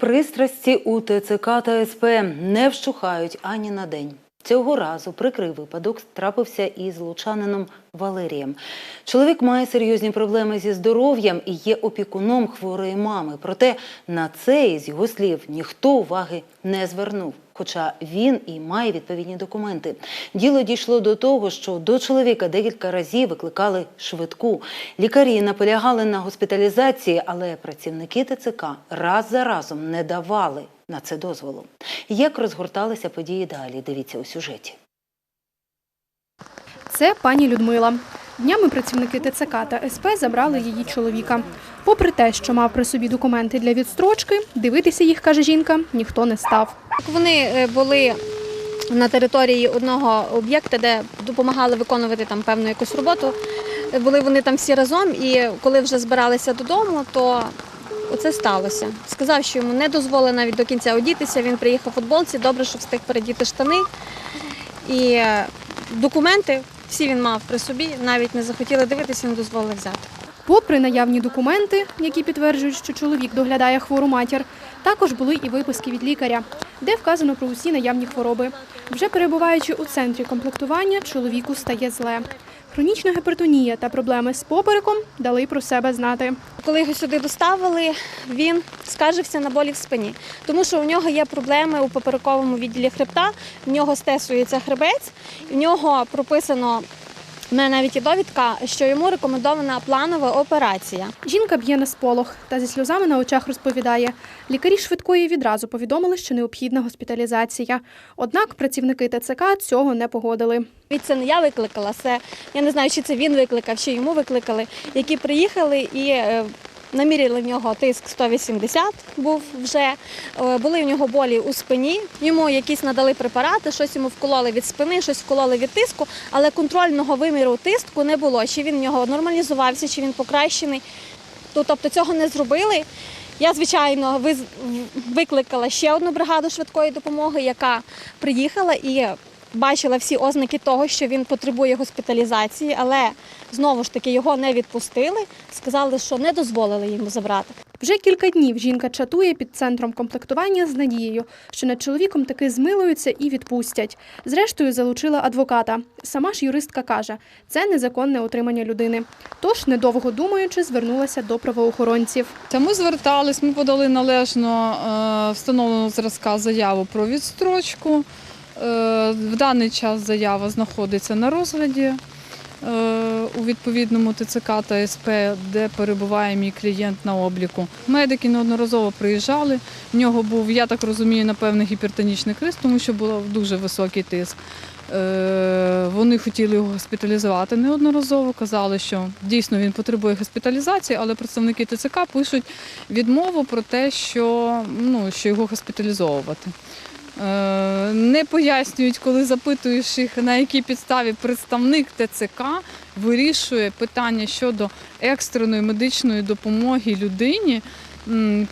Пристрасті у ТЦК та СП не вщухають ані на день. Цього разу прикрий випадок трапився із лучанином Валерієм. Чоловік має серйозні проблеми зі здоров'ям і є опікуном хворої мами. Проте на це, з його слів, ніхто уваги не звернув. Хоча він і має відповідні документи. Діло дійшло до того, що до чоловіка декілька разів викликали швидку. Лікарі наполягали на госпіталізації, але працівники ТЦК раз за разом не давали на це дозволу. Як розгорталися події далі? Дивіться у сюжеті. Це пані Людмила. Днями працівники ТЦК та СП забрали її чоловіка. Попри те, що мав при собі документи для відстрочки, дивитися їх, каже жінка, ніхто не став. Вони е, були на території одного об'єкта, де допомагали виконувати там певну якусь роботу. Е, Були вони там всі разом, і коли вже збиралися додому, то оце сталося. Сказав, що йому не дозволили навіть до кінця одітися. Він приїхав у футболці, добре, що встиг передіти штани. І е, документи всі він мав при собі, навіть не захотіли дивитися, не дозволили взяти. Попри наявні документи, які підтверджують, що чоловік доглядає хвору матір, також були і виписки від лікаря, де вказано про усі наявні хвороби. Вже перебуваючи у центрі комплектування, чоловіку стає зле. Хронічна гіпертонія та проблеми з попереком дали про себе знати. Коли його сюди доставили, він скаржився на болі в спині, тому що у нього є проблеми у поперековому відділі хребта, в нього стесується хребець, в нього прописано. У мене навіть є довідка, що йому рекомендована планова операція. Жінка б'є на сполох та зі сльозами на очах розповідає. Лікарі швидкої відразу повідомили, що необхідна госпіталізація. Однак працівники ТЦК цього не погодили. Від це не я викликала, це я не знаю, чи це він викликав, чи йому викликали, які приїхали і наміряли в нього тиск 180 був вже. Е, Були в нього болі у спині. Йому якісь надали препарати, щось йому вкололи від спини, щось вкололи від тиску, але контрольного виміру тиску не було. Чи він в нього нормалізувався, чи він покращений. Тобто цього не зробили. Я, звичайно, викликала ще одну бригаду швидкої допомоги, яка приїхала і бачила всі ознаки того, що він потребує госпіталізації, але знову ж таки його не відпустили. Сказали, що не дозволили йому забрати. Вже кілька днів жінка чатує під центром комплектування з надією, що над чоловіком таки змилуються і відпустять. Зрештою, залучила адвоката. Сама ж юристка каже, це незаконне утримання людини. Тож, недовго думаючи, звернулася до правоохоронців. Та Ми звертались, ми подали належно е, встановленого зразка заяву про відстрочку. Е, В даний час заява знаходиться на розгляді е, у відповідному ТЦК та СП, де перебуває мій клієнт на обліку. Медики неодноразово приїжджали. В нього був, я так розумію, напевне, гіпертонічний криз, тому що був дуже високий тиск. Е, Вони хотіли його госпіталізувати неодноразово, казали, що дійсно він потребує госпіталізації, але представники ТЦК пишуть відмову про те, що, ну, що його госпіталізовувати. Е, Не пояснюють, коли запитуєш їх, на якій підставі представник ТЦК вирішує питання щодо екстреної медичної допомоги людині.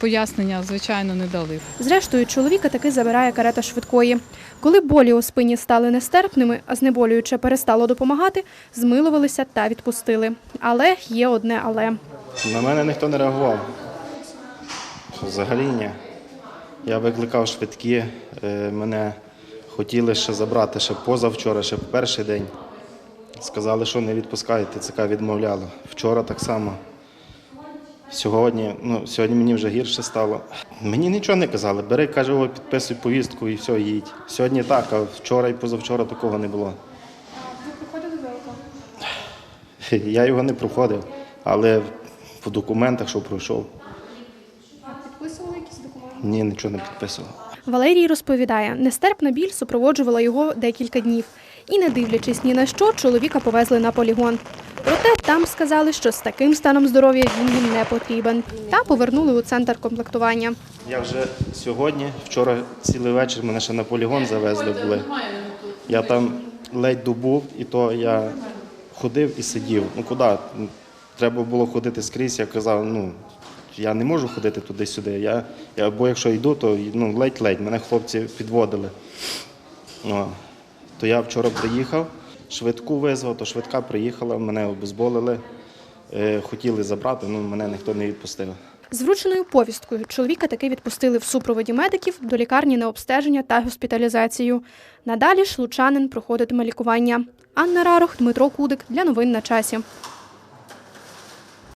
Пояснення, звичайно, не дали. Зрештою, чоловіка таки забирає карета швидкої. Коли болі у спині стали нестерпними, а знеболююче перестало допомагати, змилувалися та відпустили. Але є одне але. На мене ніхто не реагував. Взагалі ні. Я викликав швидкі, е, мене хотіли ще забрати ще позавчора, ще в перший день. Сказали, що не відпускаєте, ЦК відмовляло. Вчора так само. Сьогодні, ну, сьогодні мені вже гірше стало. Мені нічого не казали. Бери, каже, о, підписуй повістку і все, їдь. Сьогодні так, а вчора і позавчора такого не було. Я його не проходив, але по документах, що пройшов. Документи? Ні, нічого не підписував. Валерій розповідає, нестерпна біль супроводжувала його декілька днів. І, не дивлячись ні на що, чоловіка повезли на полігон. Проте там сказали, що з таким станом здоров'я він їм не потрібен. Та повернули у центр комплектування. Я вже сьогодні, вчора цілий вечір мене ще на полігон завезли були. Я там ледь добув, і то я ходив і сидів. Ну куди? Треба було ходити скрізь. Я казав, ну я не можу ходити туди-сюди. Я, я, бо якщо йду, то ну, ледь-ледь. Мене хлопці підводили. О, то я вчора приїхав, швидку визвав, то швидка приїхала, мене обезболили. Е, хотіли забрати, ну мене ніхто не відпустив. З врученою повісткою чоловіка таки відпустили в супроводі медиків до лікарні на обстеження та госпіталізацію. Надалі ж лучанин проходитиме лікування. Анна Рарох, Дмитро Кудик для новин на часі.